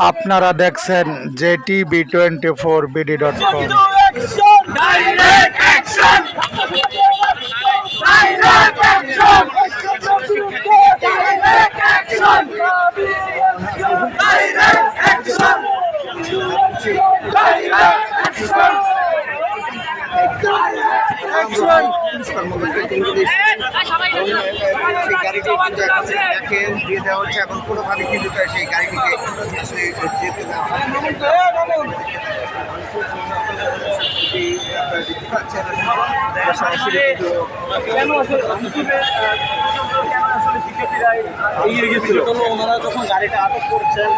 আপনারা দেখছেন JT B twenty four BD dot com সেই গাড়িটিকে এগিয়ে ওনারা যখন গাড়িটা আটক করছেন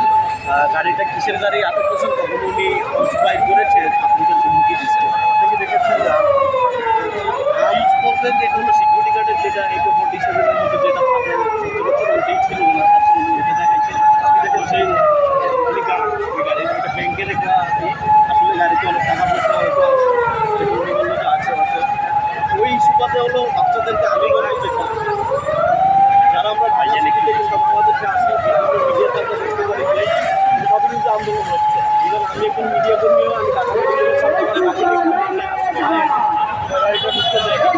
গাড়িটা কিসের গাড়ি আটক করছেন তখন উনি করেছেন আপনি কিন্তু হুমকি দিচ্ছেন আপনি দেখেছেন আর্মস বলতেন যে এটা হলো সিকিউরিটি গার্ডের যেটা এইটো ফোর্টি সেভেনের মধ্যে যেটা থাকে সত্তর বছর ওইটাই ছিল ওনার কাছে উনি ওটা দেখাইছেন আপনি দেখেন সেই উনি গা- ওই গাড়ির একটা ব্যাংকের একটা ই, আসলে গাড়িতে অনেক টাকা পয়সা হয়তো যেটা উনি বলল যে আছে হয়তো ওই সুবাদে হলো বাচ্চাদেরকে আমি বলব যেটা যারা আমরা ভাইয়া লিখে কিন্তু বাংলাদেশে আসি বিভিন্ন মিডিয়াতে আমরা দেখতে পারি যে সব কিন্তু আন্দোলন হচ্ছে ইভেন আমি এখন মিডিয়া কর্মীও আমি ঢাকা মেডিকেলের সাথে আমার কাছে তারা এটা বুঝতে চাই আমরাও বুঝতে আমাদের সন্তানদেরকে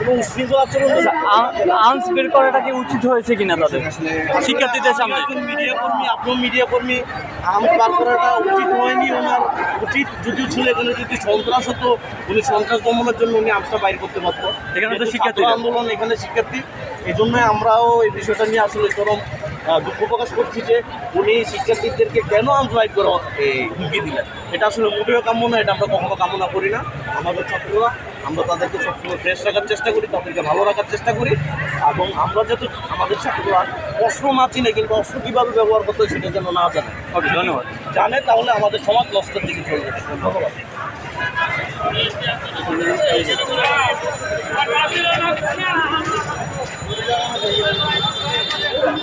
এবং উশৃঙ্খল আচরণ আর্মস বের করাটা কি উচিত হয়েছে কিনা তাদের? শিক্ষার্থীদের সামনে। মিডিয়া কর্মী আপনার মিডিয়া কর্মী আর্মস বার করাটা উচিত হয়নি ওনার। উচিত যদিও ছিল এখানে যদি সন্ত্রাস হতো উনি সন্ত্রাস দমনের জন্য উনি আর্মসটা বাইর করতে পারতো। এখানে তো শিক্ষার্থী আন্দোলন এখানে শিক্ষার্থী এই জন্য আমরাও এই বিষয়টা নিয়ে আসলে চরম দুঃখ প্রকাশ করছি যে উনি শিক্ষার্থীদেরকে কেন বাইর করে হুমকি দিলেন। এটা আসলে মোটেও কাম্য না এটা আমরা কখনো কামনা করি না। আমাদের ছাত্ররা আমরা তাদেরকে সবসময় ফ্রেশ রাখার চেষ্টা করি তাদেরকে ভালো রাখার চেষ্টা করি। এবং আমরা যাতে আমাদের ছাত্ররা অস্ত্র না চিনে কিন্তু অস্ত্র কীভাবে ব্যবহার করতে হয় সেটা যেন না জানে। ধন্যবাদ। জানে তাহলে আমাদের সমাজ নষ্টের দিকে চলে যাবে ধন্যবাদ।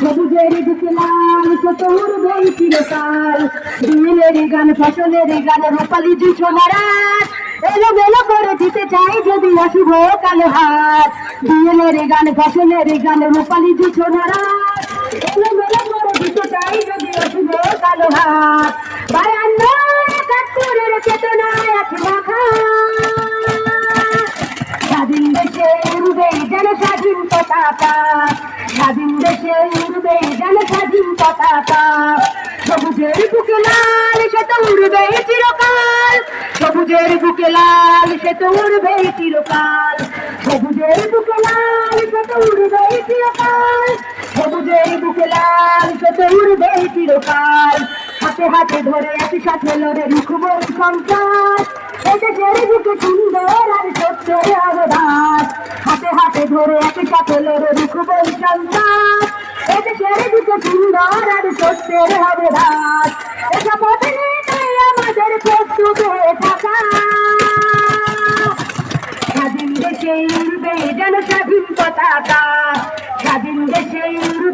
সবুজের বুকে লাল চতুর বই চিরকাল দিনের গান ফসলের গান রূপালি জুছনারাত এলো মেলো করে দিতে চাই যদি অশুভ কালো হাত দিনের গান ফসলের গান রূপালি জুছনারাত এলো মেলো করে দিতে চাই যদি অশুভ কালো হাত উড়বে যেন স্বাধীন পতাকা। স্বাধীন দেশে উড়বে যেন স্বাধীন পতাকা। সবুজের বুকে লাল, সে তো উড়বে চিরকাল। সবুজের বুকে লাল, সে তো উড়বে চিরকাল। সবুজের বুকে লাল, সে তো উড়বে চিরকাল। সবুজের বুকে লাল, সে তো উড়বে চিরকাল। হাতে হাতে ধরে একই সাথে লড়ে রুখব সন্ত্রাস এদেশের বুকে সুন্দর আর সত্যের অবদান হাতে হাতে ধরে একই সাথে লড়ে রুখব সন্ত্রাস এদেশের বুকে সুন্দর আর সত্যের অবদান এটা পথে আমাদের প্রস্তুত থাকা। স্বাধীন দেশে উড়বে যেন স্বাধীন পতাকা স্বাধীন দেশে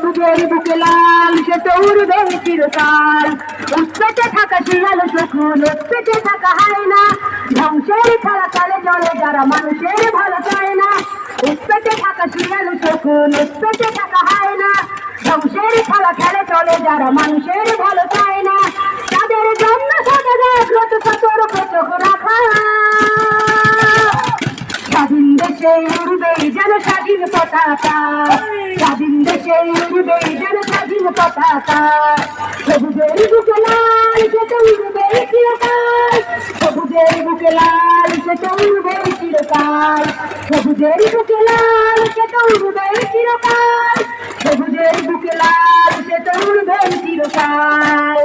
সবুজের বুকে লাল, সে দৌড়বে চিরকাল। উচ্চতে থাকা শিয়াল শকুন উচ্চতে থাকা হয় না ধ্বংসের ছাড়া কালে জলে যারা মানুষের ভালো চায় না। উচ্চতে থাকা শিয়াল শকুন উচ্চতে থাকা হয় না ধ্বংসের খেলা খেলে চলে যারা মানুষের ভালো চায় না। তাদের জন্য সাদা জাগ্রত সতর্ক চোখ রাখা। স্বাধীন দেশে যেন স্বাধীন পতাকা। স্বাধীন দেশে উড়বে যেন স্বাধীন পতাকা। সবুজের বুকে লাল সেটা উড়বে চিরকাল। সবুজের বুকে লাল সেটা উড়বে চিরকাল। সবুজের বুকে লাল সেটা উড়বে চিরকাল। সবুজের বুকে লাল সেটা উড়বে চিরকাল।